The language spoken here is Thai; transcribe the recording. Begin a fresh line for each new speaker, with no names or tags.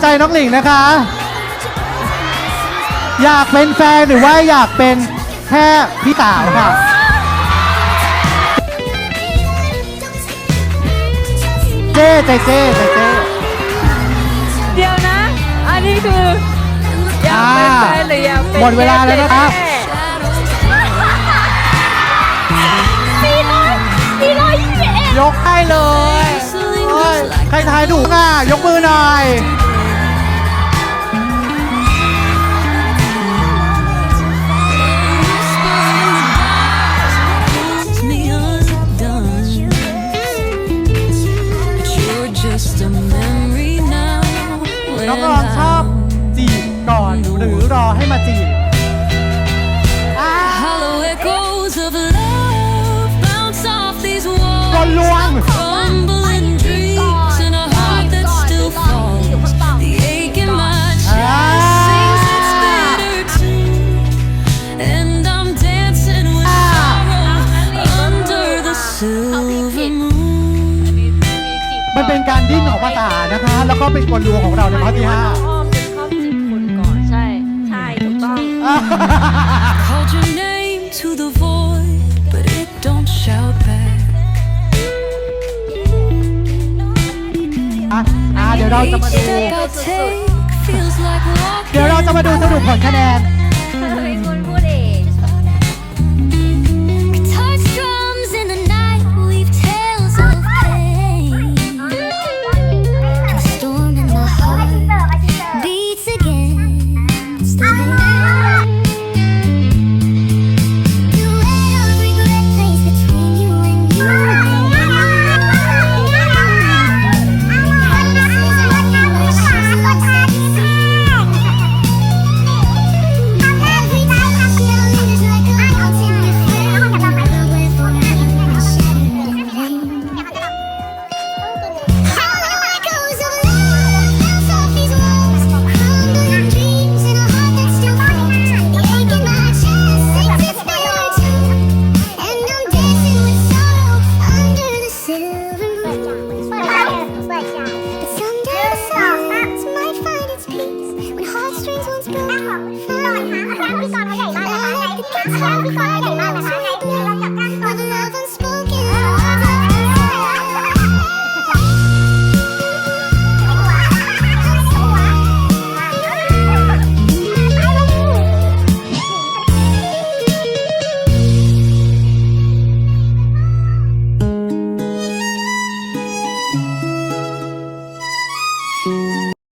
ใจน้องหลิงนะคะ อยากเป็นแฟนหรือว่าอยากเป็นแค่พี่สาวค่ะ เจ๊เจ๊เจ๊เจ๊เจ๊
เดี๋ยวนะ อันนี้คืออยากเป็นแฟนหรืออยากเป็น
หมดเวลาแล้วนะครับ
สี่ร้อยสี่ร้อยยี่สิบเอ็ด
ยกให้เลยโอ้ยใครทายถูกอะ ยกมือหน่อย น้องรองชอบจีบก่อนหรือรอให้มาจีบ ภาษานะคะ แล้วก็เป็นกลลวงของเราในข้อที่ห้า
อ้อมเป็นข้อจีบคนก่อนใช่ ใช่ถูกต้อง
Called your name to the void, but it don't shout back.
อะอะเดี๋ยวเราจะมาดู
Each step I take feels like
เดี๋ยวเราจะมาดูสรุปผลคะแนน
เป็น ของ
หน่อยค่ะพี่กรณ์เขาใหญ่มากนะคะพี่กรณ์เขาใหญ่มากนะคะ